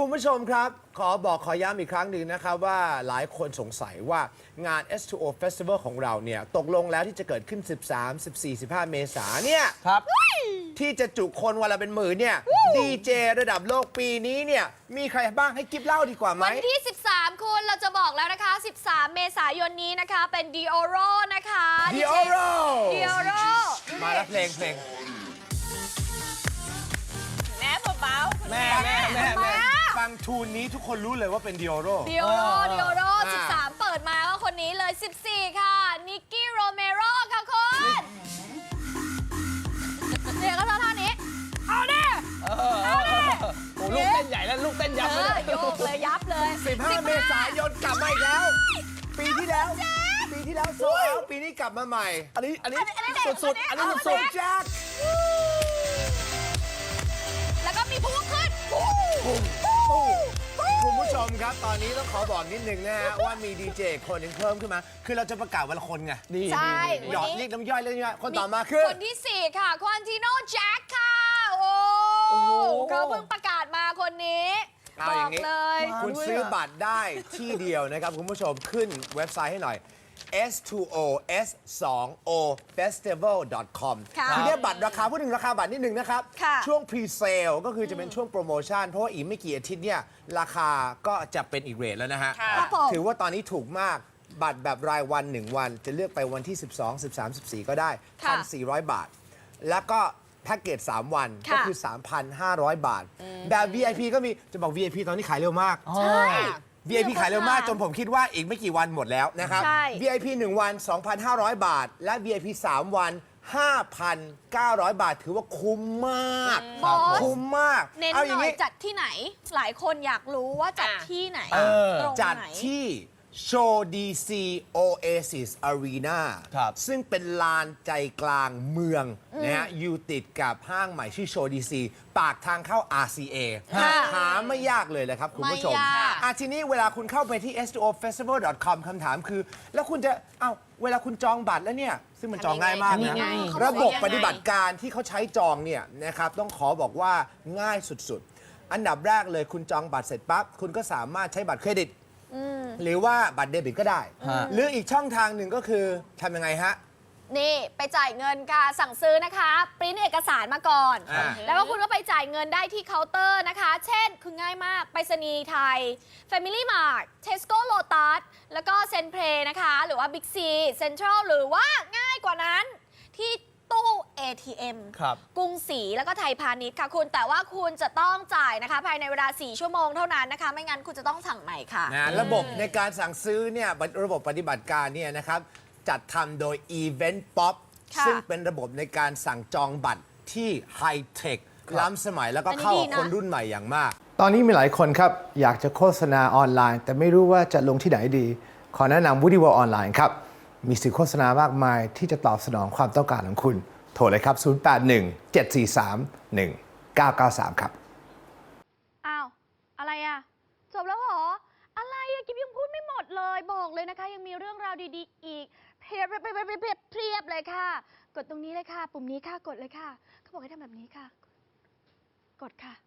คุณผู้ชมครับ ขอบอกขอย้ำอีกครั้งหนึ่งนะครับว่าหลายคนสงสัยว่างาน S2O Festival ของเราเนี่ย ตกลงแล้วที่จะเกิดขึ้น 13 14 15 เมษาเนี่ย ครับ ที่จะจุคนวันละเป็นหมื่นเนี่ยดีเจระดับโลกปีนี้เนี่ย มีใครบ้างให้กิฟเล่าดีกว่าไหม วันที่ 13 คุณเราจะบอกแล้วนะคะ 13 เมษายนนี้นะคะ เป็น d i o r o นะคะ Dioro d i o r o มาแล้วเพลงเพลง ฟังทูนนี้ทุกคนรู้เลยว่าเป็นดิโอโร d i o r o d i o r o อ่า 13 เปิดมาก็คนนี้เลย 14 ค่ะ นิกกี้โรเมโรค่ะคุณเนี่ยก็ท่านี้ เอาเด้โอ้ลูกเต้นใหญ่แล้วลูกเต้นยับเอเลยอโยกเลยยับเลย15 เมษายนกลับมาอีกแล้ว ปีที่แล้ว ปีที่แล้วโซเอาปีนี้กลับมาใหม่ อันนี้อันนี้อันนี้เด็กสุดๆอันนี้อันนี้สุดแจ็ค มครับ ตอนนี้ต้องขอบอกนิดนึงนะฮะ ว่ามีดีเจคนหนึงเพิ่มขึ้นมา คือเราจะประกาศวันละคนไงๆนี่ใช่หยอดเรียกน้ำย่อยเรียกน้ำย่อยคนต่อมาคือ คนที่ 4 ค่ะควอนติโนแจ็คค่ะ โอ้โอ้โหเขาเพิ่งประกาศมาคนนี้เอาบออย่างกนี้ เลยมาคุณด้วยซื้ออะบัตรได้ที่เดียวนะครับ คุณผู้ชมขึ้นเว็บไซต์ให้หน่อย s2o s2o festival com ค่ะทีเนี้ยบัตรราคา พูดถึงราคาบัตรนิดนึงนะครับ ค่ะ ช่วง pre sale ก็คือจะเป็นช่วงโปรโมชั่น เพราะว่าอีกไม่กี่อาทิตย์เนี่ย ราคาก็จะเป็นอีกเรทแล้วนะฮะค่ะครับผม ถือว่าตอนนี้ถูกมากบัตรแบบรายวัน 1 วันจะเลือกไปวันที่ 12 13 14 ก็ได้ ค่ะ1,400 บาท แล้วก็แพ็กเกจ 3 วันค่ะ ก็คือ 3,500 บาท แบบ VIP ก็มีจะบอก VIP ตอนนี้ขายเร็วมาก ใช่ VIP ขายเร็วมากจนผมคิดว่าอีกไม่กี่วันหมดแล้วนะครับ ใช่ VIP 1 วัน 2,500 บาท และ VIP 3 วัน 5,900 บาท ถือว่าคุ้มมาก บอส คุ้มมากเน้นเอาหอย่างน่อยนี้จัดที่ไหน หลายคนอยากรู้ว่าจัดอะ ที่ไหนเออตรงจัดไหน ที่ โชว์ดีซีโอเอซิสอารีนาครับซึ่งเป็นลานใจกลางเมืองนะฮะอยู่ติดกับห้างใหม่ชื่อโชว์ดีซีปากทางเข้า RCA ค่ะหาไม่ยากเลยเลยครับ คุณผู้ชมไม่ยากอะทีนี้เวลาคุณเข้าไปที่ s2ofestival.com คำถามคือ แล้วคุณจะ เอ้า เวลาคุณจองบัตรแล้วเนี่ย ซึ่งมันจองง่ายมากทำยันะ งไง ระบบปฏิบัติการที่เขาใช้จองเนี่ยนะครับต้องขอบอกว่าง่ายสุดๆ อันดับแรกเลยคุณจองบัตรเสร็จปั๊บ คุณก็สามารถใช้บัตรเครดิต หรือว่าบัตรเดบิตก็ได้ ฮะ หรืออีกช่องทางหนึ่งก็คือทำยังไงฮะ นี่ไปจ่ายเงินค่ะสั่งซื้อนะคะปริ้นเอกสารมาก่อน อ่า แล้วก็คุณก็ไปจ่ายเงินได้ที่เคาน์เตอร์นะคะ เช่น คือง่ายมาก ไปรษณีย์ไทย Family Mart Tesco Lotus แล้วก็เซนเพลนะคะ หรือว่า Big C Central หรือว่าง่ายกว่านั้นที่ตู้ ATM ครับ กรุงศรีแล้วก็ไทยพาณิชย์ค่ะคุณแต่ว่าคุณจะต้องจ่ายนะคะ ภายในเวลา 4 ชั่วโมงเท่านั้นนะคะ ไม่งั้นคุณจะต้องสั่งใหม่ค่ะ นะระบบในการสั่งซื้อเนี่ยระบบปฏิบัติการเนี่ยนะครับจัดทำโดย Event Pop ค่ะซึ่งเป็นระบบในการสั่งจองบัตรที่ไฮเทคล้ำสมัยแล้วก็เข้าอันนี้กับดีนะ คนรุ่นใหม่อย่างมาก ตอนนี้มีหลายคนครับ อยากจะโฆษณาออนไลน์ แต่ไม่รู้ว่าจะลงที่ไหนดี ขอแนะนำ Woody World ออนไลน์ครับ มีสื่อโฆษณามากมายที่จะตอบสนองความต้องการของคุณ โทรเลยครับ 081 743 1993 ครับ อ้าว อะไรอะจบแล้วเหรอ อะไรอะกิฟยังพูดไม่หมดเลย บอกเลยนะคะ ยังมีเรื่องราวดีๆ อีกเพีเพียบเพียบเพียบเพียบเพียบเลยค่ะ กดตรงนี้เลยค่ะ ปุ่มนี้ค่ะ กดเลยค่ะ เขาบอกให้ทำแบบนี้ค่ะ กดค่ะ